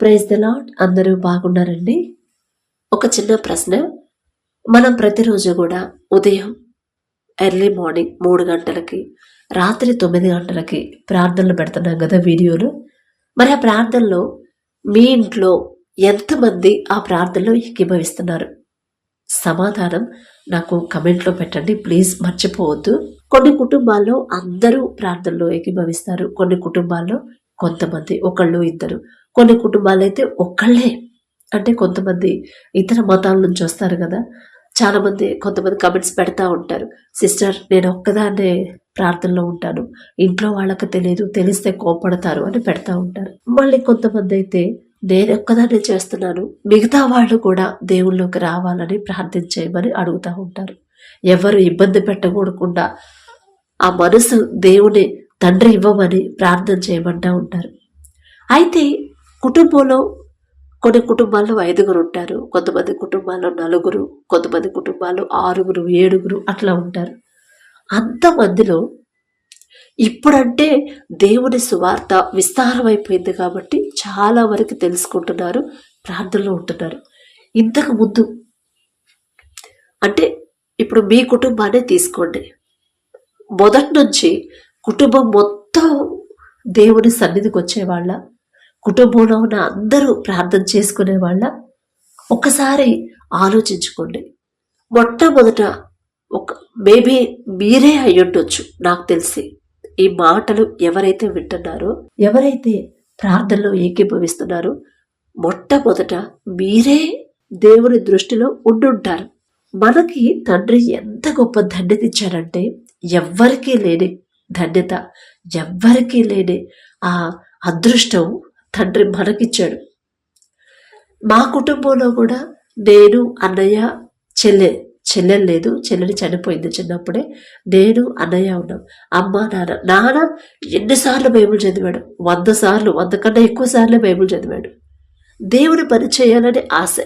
Praise the lord అందరూ బాగున్నారండి? ఒక చిన్న ప్రశ్న. మనం ప్రతిరోజు కూడా ఉదయం ఎర్లీ మార్నింగ్ మూడు గంటలకి రాత్రి తొమ్మిది గంటలకి ప్రార్థనలు పెడుతున్నాం కదా వీడియోలు. మరి ఆ ప్రార్థనలో మీ ఇంట్లో ఎంతమంది ఆ ప్రార్థనలో ఏకీభవిస్తున్నారు? సమాధానం నాకు కమెంట్లో పెట్టండి ప్లీజ్ మర్చిపోవద్దు. కొన్ని కుటుంబాల్లో అందరూ ప్రార్థనలో ఏకీభవిస్తారు. కొన్ని కుటుంబాల్లో కొంతమంది ఒకళ్ళు ఇద్దరు. కొన్ని కుటుంబాలు అయితే ఒక్కళ్ళే. అంటే కొంతమంది ఇతర మతాల నుంచి వస్తారు కదా. చాలామంది కొంతమంది కమెంట్స్ పెడతా ఉంటారు. సిస్టర్ నేను ఒక్కదాన్నే ప్రార్థనలో ఉంటాను. ఇంట్లో వాళ్ళకి తెలియదు తెలిస్తే కోపడతారు అని పెడతా ఉంటారు. మళ్ళీ కొంతమంది అయితే నేను ఒక్కదాన్నే చేస్తున్నాను. మిగతా వాళ్ళు కూడా దేవుళ్ళలోకి రావాలని ప్రార్థించేయమని అడుగుతూ ఉంటారు. ఎవరు ఇబ్బంది పెట్టకూడకుండా ఆ మనసు దేవుని తండ్రి ఇవ్వమని ప్రార్థన చేయమంటూ ఉంటారు. అయితే కుటుంబంలో కొన్ని కుటుంబాల్లో ఐదుగురు ఉంటారు. కొంతమంది కుటుంబాల్లో నలుగురు కొంతమంది కుటుంబాల్లో ఆరుగురు ఏడుగురు అట్లా ఉంటారు. అంతమందిలో ఇప్పుడంటే దేవుని సువార్త విస్తారమైపోయింది కాబట్టి చాలా వరకు తెలుసుకుంటున్నారు ప్రార్థనలో ఉంటున్నారు. ఇంతకు ముందు అంటే ఇప్పుడు మీ కుటుంబాన్ని తీసుకోండి. మొదటి నుంచి కుటుంబం మొత్తం దేవుని సన్నిధికి వచ్చేవాళ్ళ. కుటుంబంలో ఉన్న అందరూ ప్రార్థన చేసుకునే వాళ్ళ ఒకసారి ఆలోచించుకోండి. మొట్టమొదట ఒక మేబీ మీరే అయ్యుండొచ్చు నాకు తెలిసి. ఈ మాటలు ఎవరైతే వింటున్నారో ఎవరైతే ప్రార్థనలో ఏకీభవిస్తున్నారో మొట్టమొదట మీరే దేవుని దృష్టిలో ఉండుంటారు. మనకి తండ్రి ఎంత గొప్ప ధన్యత ఇచ్చారంటే ఎవ్వరికీ లేని ధన్యత ఎవ్వరికీ లేని ఆ అదృష్టం తండ్రి మనకిచ్చాడు. మా కుటుంబంలో కూడా నేను అన్నయ్య చెల్లె చెల్లెలు లేదు చెల్లెలు చనిపోయింది చిన్నప్పుడే. నేను అన్నయ్య ఉన్నాం. అమ్మ నాన్న నాన్న ఎన్నిసార్లు బైబుల్ చదివాడు? వంద సార్లు వంద కన్నా ఎక్కువ సార్లు బైబుల్ చదివాడు. దేవుని పని చేయాలని ఆశ.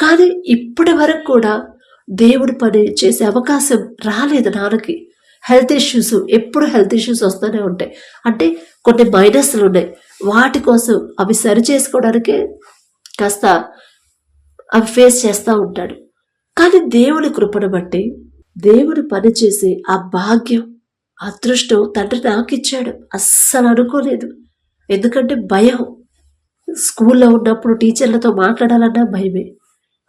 కానీ ఇప్పటి వరకు కూడా దేవుడి పని చేసే అవకాశం రాలేదు నాన్నకి. హెల్త్ ఇష్యూస్ ఎప్పుడు హెల్త్ ఇష్యూస్ వస్తూనే ఉంటాయి. అంటే కొన్ని మైనస్లు ఉన్నాయి. వాటి కోసం అవి సరి చేసుకోవడానికి కాస్త అవి ఫేస్ చేస్తూ ఉంటాడు. కానీ దేవుని కృపను బట్టి దేవుని పనిచేసి ఆ భాగ్యం అదృష్టం తండ్రి నాకు ఇచ్చాడు అస్సలు అనుకోలేదు. ఎందుకంటే భయం. స్కూల్లో ఉన్నప్పుడు టీచర్లతో మాట్లాడాలన్నా భయమే.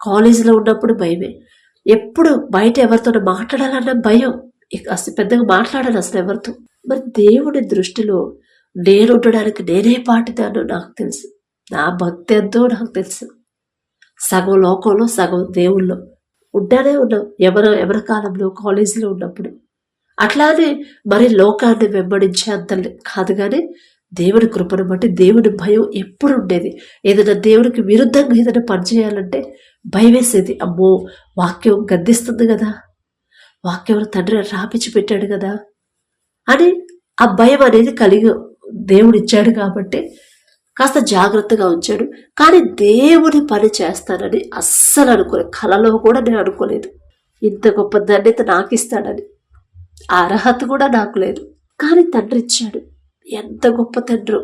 కాలేజీలో ఉన్నప్పుడు భయమే. ఎప్పుడు బయట ఎవరితో మాట్లాడాలన్నా భయం. ఇక అసలు పెద్దగా మాట్లాడాలి అసలు ఎవరితో? మరి దేవుడి దృష్టిలో నేను ఉండడానికి నేనే పాటిదాను నాకు తెలుసు. నా భక్తి ఎంతో నాకు తెలుసు. సగం లోకంలో సగం దేవుల్లో ఉంటానే ఉన్నాం. ఎవరు ఎవరి కాలంలో కాలేజీలో ఉన్నప్పుడు. అట్లానే మరి లోకాన్ని వెంబడించే అంత కాదు కానీ దేవుని కృపను బట్టి దేవుడి భయం ఎప్పుడు ఉండేది. ఏదైనా దేవుడికి విరుద్ధంగా ఏదైనా పనిచేయాలంటే భయం వేసేది అమ్మో వాక్యం గద్దిస్తుంది కదా. వాక్యం తండ్రి రాపిచ్చి పెట్టాడు కదా అని ఆ భయం అనేది కలిగి దేవుడు ఇచ్చాడు కాబట్టి కాస్త జాగ్రత్తగా ఉంచాడు. కానీ దేవుని పని చేస్తానని అస్సలు అనుకోలేదు కలలో కూడా నేను అనుకోలేదు. ఇంత గొప్ప ధన్యత నాకు ఇస్తాడని ఆ అర్హత కూడా నాకు లేదు. కానీ తండ్రి ఇచ్చాడు. ఎంత గొప్ప తండ్రు.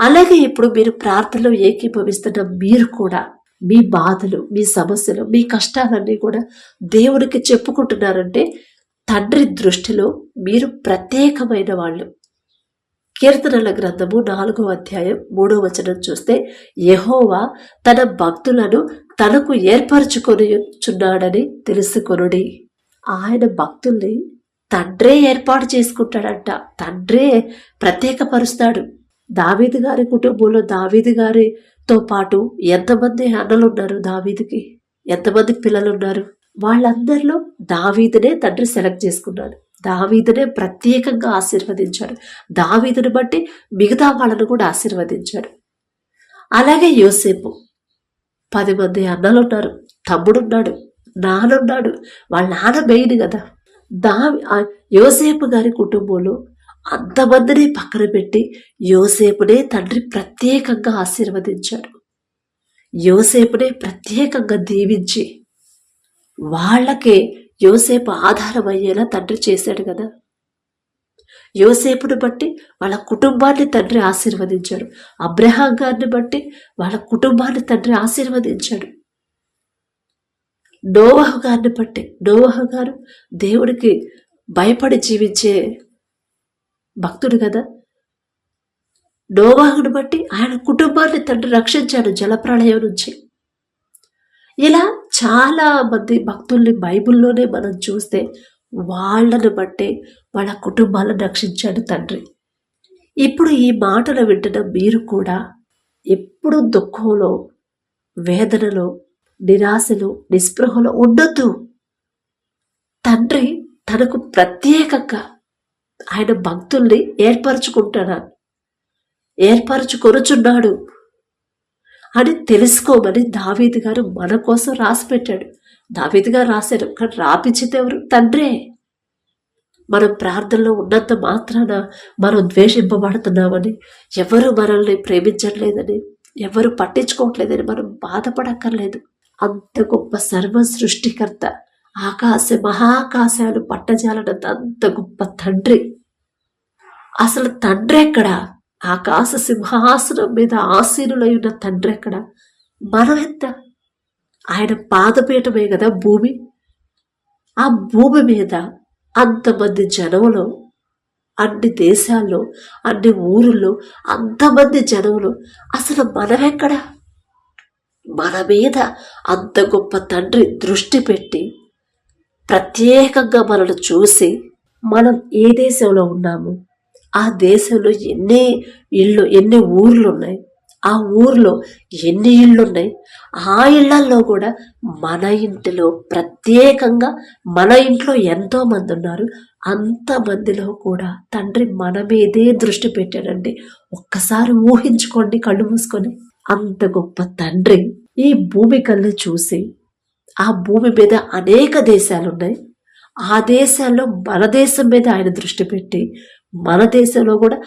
అలాగే ఇప్పుడు మీరు ప్రార్థనలో ఏకీభవిస్తున్న మీరు కూడా మీ బాధలు మీ సమస్యలు మీ కష్టాలన్నీ కూడా దేవునికి చెప్పుకుంటున్నారంటే తండ్రి దృష్టిలో మీరు ప్రత్యేకమైన వాళ్ళు. కీర్తనల గ్రంథము నాలుగో అధ్యాయం మూడో వచనం చూస్తే యహోవా తన భక్తులను తనకు ఏర్పరచుకొని చున్నాడని తెలుసుకొనుడి. ఆయన భక్తుల్ని తండ్రే ఏర్పాటు చేసుకుంటాడంట. తండ్రే ప్రత్యేకపరుస్తాడు. దావీదు గారి కుటుంబంలో దావీదు గారి తో పాటు ఎంతమంది అన్నలు ఉన్నారు దావీదుకి? ఎంతమంది పిల్లలు ఉన్నారు వాళ్ళందరిలో దావీదునే తండ్రి సెలెక్ట్ చేసుకున్నాడు. దావీదునే ప్రత్యేకంగా ఆశీర్వదించాడు. దావీదుని బట్టి మిగతా వాళ్ళను కూడా ఆశీర్వదించాడు. అలాగే యోసేపు. పది మంది అన్నలు ఉన్నారు తమ్ముడున్నాడు. నానున్నాడు. వాళ్ళ నాన్న మెయిన్ కదా. దా యోసేపు గారి కుటుంబంలో అంతమందిని పక్కన పెట్టి యోసేపునే తండ్రి ప్రత్యేకంగా ఆశీర్వదించాడు. యోసేపునే ప్రత్యేకంగా దీవించి వాళ్ళకే యోసేపు ఆధారం అయ్యేలా తండ్రి చేశాడు కదా. యోసేపుని బట్టి వాళ్ళ కుటుంబాన్ని తండ్రి ఆశీర్వదించాడు. అబ్రహాం గారిని బట్టి వాళ్ళ కుటుంబాన్ని తండ్రి ఆశీర్వదించాడు. నోవహు గారిని బట్టి నోవహు గారు దేవుడికి భయపడి జీవించే భక్తుడు కదా? నోవాహుని బట్టి ఆయన కుటుంబాన్ని తండ్రి రక్షించాడు జలప్రళయం నుంచి. ఇలా చాలా మంది భక్తుల్ని బైబిల్లోనే మనం చూస్తే వాళ్ళను బట్టే వాళ్ళ కుటుంబాలను రక్షించాడు తండ్రి. ఇప్పుడు ఈ మాటలు వింటున్న మీరు కూడా ఎప్పుడు దుఃఖంలో వేదనలో నిరాశలో నిస్పృహలో ఉండొద్దు. తండ్రి తనకు ప్రత్యేకంగా ఆయన భక్తుల్ని ఏర్పరచుకుంటాడు. ఏర్పరచుకొనుచున్నాడు. అని తెలుసుకోమని దావీదు గారు మన కోసం రాసి పెట్టాడు దావీద్ గారు రాశారు కానీ రాపించింది ఎవరు? తండ్రే. మనం ప్రార్థనలో ఉన్నంత మాత్రాన మనం ద్వేషింపబడుతున్నామని ఎవరు మనల్ని ప్రేమించట్లేదని ఎవరు పట్టించుకోవట్లేదని మనం బాధపడక్కర్లేదు. అంత గొప్ప సర్వ సృష్టికర్త ఆకాశ మహాకాశాలు పట్టజాలనంత అంత గొప్ప తండ్రి. అసలు తండ్రి ఎక్కడ? ఆకాశ సింహాసనం మీద ఆసీనులై ఉన్న తండ్రి ఎక్కడ? మనం ఎంత? ఆయన పాదపీఠమే కదా భూమి. ఆ భూమి మీద అంతమంది జనములు అన్ని దేశాల్లో అన్ని ఊరుల్లో అంతమంది జనములు. అసలు మనమెక్కడ మన మీద అంత గొప్ప తండ్రి దృష్టి పెట్టి ప్రత్యేకంగా మనల్ని చూసి మనం ఏ దేశంలో ఉన్నాము? ఆ దేశంలో ఎన్ని ఇళ్ళు ఎన్ని ఊర్లు ఉన్నాయి ఆ ఊర్లో ఎన్ని ఇళ్ళు ఉన్నాయి ఆ ఇళ్ళల్లో కూడా మన ఇంటిలో ప్రత్యేకంగా మన ఇంట్లో ఎంతో మంది ఉన్నారు. అంతమందిలో కూడా తండ్రి మన మీదే దృష్టి పెట్టాడండి. ఒక్కసారి ఊహించుకోండి కళ్ళు మూసుకొని. అంత గొప్ప తండ్రి ఈ భూమి చూసి ఆ భూమి మీద అనేక దేశాలు ఉన్నాయి ఆ దేశాల్లో మన దేశం మీద ఆయన దృష్టి పెట్టి మన దేశంలో కూడా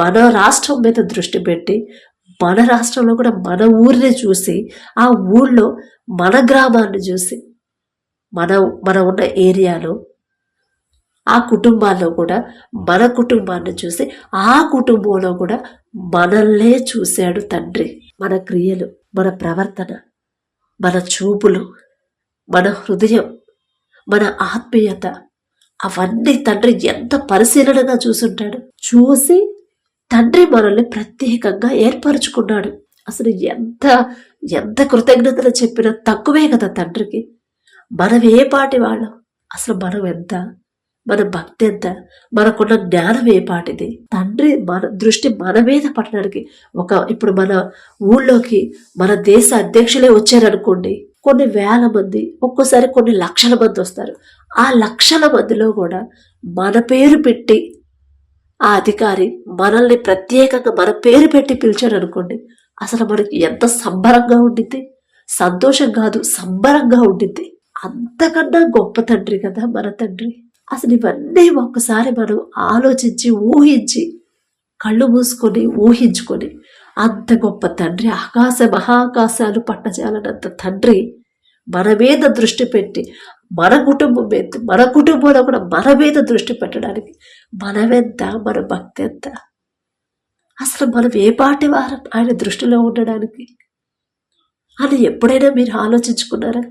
మన రాష్ట్రం మీద దృష్టి పెట్టి మన రాష్ట్రంలో కూడా మన ఊరిని చూసి ఆ ఊళ్ళో మన గ్రామాన్ని చూసి మన మన ఉన్న ఏరియాలో ఆ కుటుంబాల్లో కూడా మన కుటుంబాన్ని చూసి ఆ కుటుంబంలో కూడా మనల్నే చూశాడు తండ్రి. మన క్రియలు మన ప్రవర్తన మన చూపులు. మన హృదయం మన ఆత్మీయత అవన్నీ తండ్రి ఎంత పరిశీలనగా చూసుంటాడు. చూసి తండ్రి మనల్ని ప్రత్యేకంగా ఏర్పరచుకున్నాడు. అసలు ఎంత ఎంత కృతజ్ఞతలు చెప్పినా తక్కువే కదా తండ్రికి. మనం ఏ పాటి వాళ్ళం. అసలు మనం ఎంత మన భక్తి ఎంత మనకున్న జ్ఞానం ఏ పాటిది? తండ్రి మన దృష్టి మన మీద పట్టడానికి ఒక ఇప్పుడు మన ఊళ్ళోకి మన దేశ అధ్యక్షులే వచ్చారనుకోండి కొన్ని వేల మంది ఒక్కోసారి కొన్ని లక్షల మంది వస్తారు. ఆ లక్షల మందిలో కూడా మన పేరు పెట్టి ఆ అధికారి మనల్ని ప్రత్యేకంగా మన పేరు పెట్టి పిలిచాడు అనుకోండి అసలు మనకి ఎంత సంబరంగా ఉండిద్ది? సంతోషం కాదు సంబరంగా ఉండిద్ది. అంతకన్నా గొప్ప తండ్రి కదా మన తండ్రి. అసలు ఇవన్నీ ఒక్కసారి మనం ఆలోచించి ఊహించి కళ్ళు మూసుకొని ఊహించుకొని అంత గొప్ప తండ్రి ఆకాశ మహాకాశాలు పట్టజాలనంత తండ్రి మన మీద దృష్టి పెట్టి మన కుటుంబం మీద మన కుటుంబంలో కూడా మన మీద దృష్టి పెట్టడానికి మనమెంత మన భక్తి ఎంత? అసలు మనం ఏ పాటి వారం ఆయన దృష్టిలో ఉండడానికి? అని ఎప్పుడైనా మీరు ఆలోచించుకున్నారా?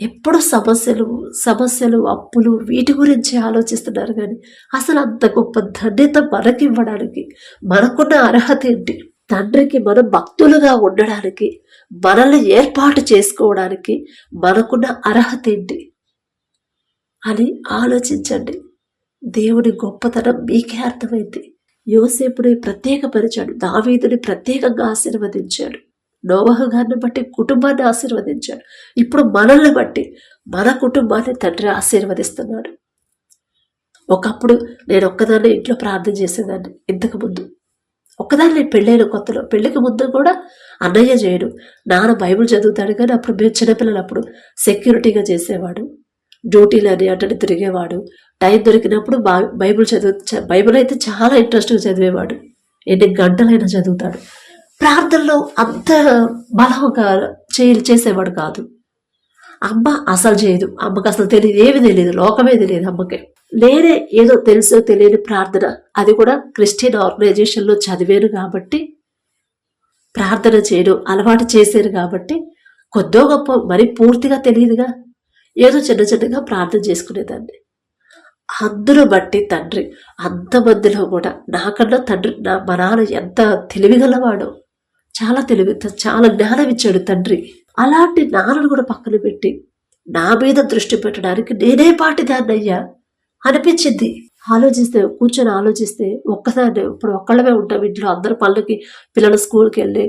ఎప్పుడు సమస్యలు సమస్యలు అప్పులు వీటి గురించి ఆలోచిస్తున్నారు కానీ అసలు అంత గొప్ప ధన్యత మనకివ్వడానికి మనకున్న అర్హత ఏంటి? తండ్రికి మనం భక్తులుగా ఉండడానికి మనల్ని ఏర్పాటు చేసుకోవడానికి మనకున్న అర్హత ఏంటి అని ఆలోచించండి. దేవుని గొప్పతనం మీకే అర్థమైంది. యోసేపుని ప్రత్యేకపరిచాడు దావీదుని ప్రత్యేకంగా ఆశీర్వదించాడు నోవహ గారిని బట్టి కుటుంబాన్ని ఆశీర్వదించాడు. ఇప్పుడు మనల్ని బట్టి మన కుటుంబాన్ని తండ్రి ఆశీర్వదిస్తున్నాడు. ఒకప్పుడు నేను ఒక్కదాన్ని ఇంట్లో ప్రార్థన చేసేదాన్ని ఇంతకుముందు ముందు ఒక్కదాన్ని పెళ్ళైన కొత్తలో పెళ్ళికి ముందు కూడా అన్నయ్య చేయడు. నాన్న బైబిల్ చదువుతాడు కానీ అప్పుడు మేము చిన్నపిల్లలు అప్పుడు సెక్యూరిటీగా చేసేవాడు. డ్యూటీలు అని అటని తిరిగేవాడు. టైం దొరికినప్పుడు బా- బైబిల్ చదువు బైబుల్ బైబిల్ అయితే చాలా ఇంట్రెస్ట్గా చదివేవాడు. ఎన్ని గంటలైనా చదువుతాడు. ప్రార్థనలో అంత బలంగా చే చేసేవాడు కాదు. అమ్మ అసలు చేయదు. అమ్మకి అసలు తెలియదు. ఏమి తెలియదు. లోకమే తెలియదు అమ్మకి. నేనే ఏదో తెలుసో తెలియని ప్రార్థన. అది కూడా క్రిస్టియన్ ఆర్గనైజేషన్లో చదివాను కాబట్టి ప్రార్థన చేయడం అలవాటు చేశారు కాబట్టి కొద్దో గొప్ప మరి పూర్తిగా తెలియదుగా. ఏదో చిన్న చిన్నగా ప్రార్థన చేసుకునేదాన్ని. అందును బట్టి తండ్రి అంతమందిలో కూడా నాకన్నా తండ్రి నా మా నాన్న ఎంత తెలివిగలవాడో చాలా తెలివి చాలా జ్ఞానం ఇచ్చాడు తండ్రి. అలాంటి నాన్నను కూడా పక్కన పెట్టి నా మీద దృష్టి పెట్టడానికి నేనే పాటిదాన్నయ్యా అనిపించింది. ఆలోచిస్తే కూర్చొని ఆలోచిస్తే ఒక్కసారి ఇప్పుడు ఒక్కళ్ళమే ఉంటాం ఇంట్లో. అందరు పనులకి పిల్లలు స్కూల్కి వెళ్ళి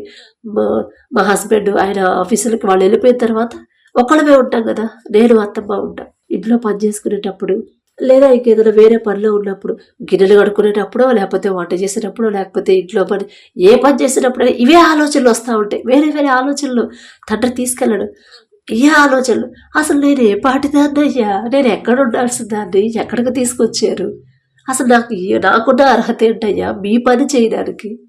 మా మా హస్బెండ్ ఆయన ఆఫీసులకి వాళ్ళు వెళ్ళిపోయిన తర్వాత ఒక్కళ్ళమే ఉంటాం కదా. నేను అత్తమ్మ ఉంటాం. ఇంట్లో పని చేసుకునేటప్పుడు లేదా ఇంకేదైనా వేరే పనిలో ఉన్నప్పుడు గిన్నెలు కడుక్కునేటప్పుడు లేకపోతే వంట చేసేటప్పుడో లేకపోతే ఇంట్లో పని ఏ పని చేసినప్పుడు ఇవే ఆలోచనలు వస్తూ ఉంటాయి. వేరే వేరే ఆలోచనలు తండ్రి తీసుకెళ్ళడు. ఏ ఆలోచనలు? అసలు నేను ఏ పాటిదాన్ని అయ్యా నేను ఎక్కడ ఉండాల్సిన దాన్ని ఎక్కడికి తీసుకొచ్చారు? అసలు నాకు నాకున్న అర్హత ఏంటయ్యా? మీ పని చేయడానికి.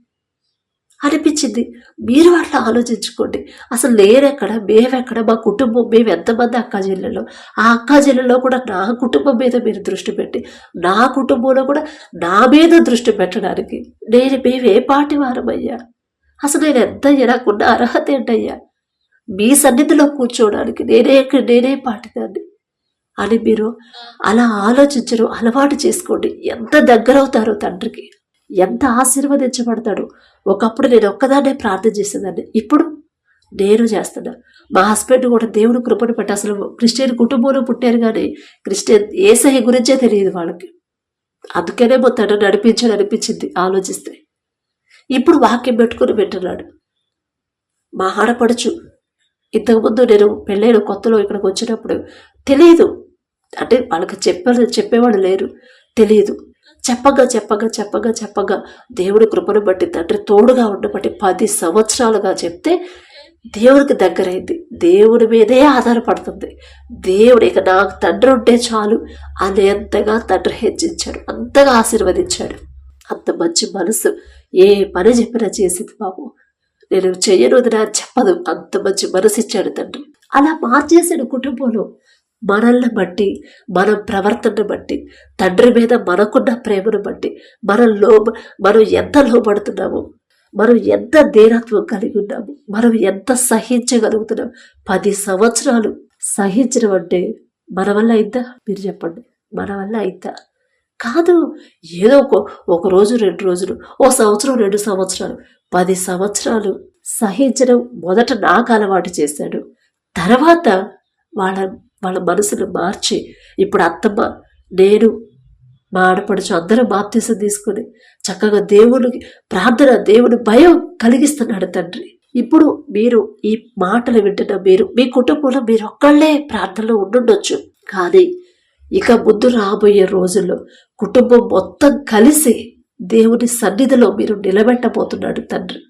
అనిపించింది. మీరు అట్లా ఆలోచించుకోండి. అసలు నేనెక్కడ? మేమెక్కడ? మా కుటుంబం మేము ఎంతమంది అక్కాజీళ్ళలో ఆ అక్కాజీళ్ళలో కూడా నా కుటుంబం మీద మీరు దృష్టి పెట్టి నా కుటుంబంలో కూడా నా మీద దృష్టి పెట్టడానికి నేను మేము ఏ పాటి వారమయ్యా అసలు నేను ఎంత నాకున్న అర్హత ఏంటయ్యా? మీ సన్నిధిలో కూర్చోవడానికి నేనే నేనే పాటిదాన్ని. అని మీరు అలా ఆలోచించరు అలవాటు చేసుకోండి. ఎంత దగ్గరవుతారో తండ్రికి. ఎంత ఆశీర్వదించబడతాడు. ఒకప్పుడు నేను ఒక్కదాన్నే ప్రార్థన చేసేదాన్ని. ఇప్పుడు నేను చేస్తున్నా. మా హస్బెండ్ కూడా దేవుడు కృపను పెట్టి అసలు క్రిస్టియన్ కుటుంబంలో పుట్టారు కానీ క్రిస్టియన్ ఏసఐ గురించే తెలియదు వాళ్ళకి. అందుకనే మొత్తం నడిపించాడు అనిపించింది ఆలోచిస్తే. ఇప్పుడు వాక్యం పెట్టుకుని వింటున్నాడు. మా ఆడపడుచు ఇంతకుముందు నేను పెళ్ళైన కొత్తలో ఇక్కడికి వచ్చినప్పుడు తెలియదు. అంటే వాళ్ళకి చెప్పే చెప్పేవాడు లేరు. తెలియదు. చెప్పగా చెప్పగా చెప్పగా చెప్పగా దేవుడి కృపను బట్టి తండ్రి తోడుగా ఉండబట్టి పది సంవత్సరాలుగా చెప్తే దేవుడికి దగ్గరైంది. దేవుడి మీదే ఆధారపడుతుంది. దేవుడు ఇక నాకు తండ్రి ఉంటే చాలు అనేంతగా తండ్రి హెచ్చించాడు. అంతగా ఆశీర్వదించాడు. అంత మంచి మనసు ఏ పని చెప్పినా చేసింది బాబు. నేను చెయ్యను వదినా చెప్పదు. అంత మంచి మనసు ఇచ్చాడు తండ్రి. అలా మార్చేసిన కుటుంబంలో. మనల్ని బట్టి మన ప్రవర్తనను బట్టి తండ్రి మీద మనకున్న ప్రేమను బట్టి మనం లో మనం ఎంత లోపడుతున్నాము మనం ఎంత దీనత్వం కలిగి ఉన్నాము మనం ఎంత సహించగలుగుతున్నాం. పది సంవత్సరాలు సహించడం అంటే మన వల్ల అయిందా? మీరు చెప్పండి. మన వల్ల అయిందా? కాదు ఏదో ఒక ఒక రోజు రెండు రోజులు ఓ సంవత్సరం రెండు సంవత్సరాలు. పది సంవత్సరాలు సహించడం మొదట నాకు అలవాటు చేశాడు. తర్వాత వాళ్ళ వాళ్ళ మనసును మార్చి ఇప్పుడు అత్తమ్మ నేను మా ఆడపడుచు అందరూ బాప్తీసం తీసుకుని చక్కగా దేవునికి ప్రార్థన దేవుని భయం కలిగిస్తున్నాడు తండ్రి. ఇప్పుడు మీరు ఈ మాటలు వింటున్న మీరు మీ కుటుంబంలో మీరు ఒక్కళ్ళే ప్రార్థనలో ఉండుండొచ్చు. కానీ ఇక ముందు రాబోయే రోజుల్లో కుటుంబం మొత్తం కలిసి దేవుని సన్నిధిలో మీరు నిలబెట్టబోతున్నాడు తండ్రి.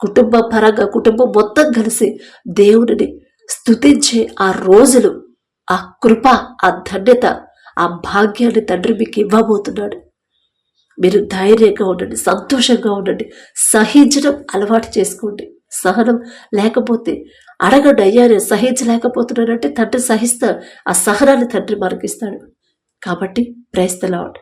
కుటుంబ పరంగా కుటుంబం మొత్తం కలిసి దేవుడిని స్థుతించే ఆ రోజులు ఆ కృప ఆ ధన్యత ఆ భాగ్యాన్ని తండ్రి మీకు ఇవ్వబోతున్నాడు. మీరు ధైర్యంగా ఉండండి సంతోషంగా ఉండండి సహించడం అలవాటు చేసుకోండి. సహనం లేకపోతే అడగండి అయ్యా నేను సహించలేకపోతున్నానంటే తండ్రి సహిస్తా ఆ సహనాన్ని తండ్రి మనకిస్తాడు. కాబట్టి ప్రేస్తలాడు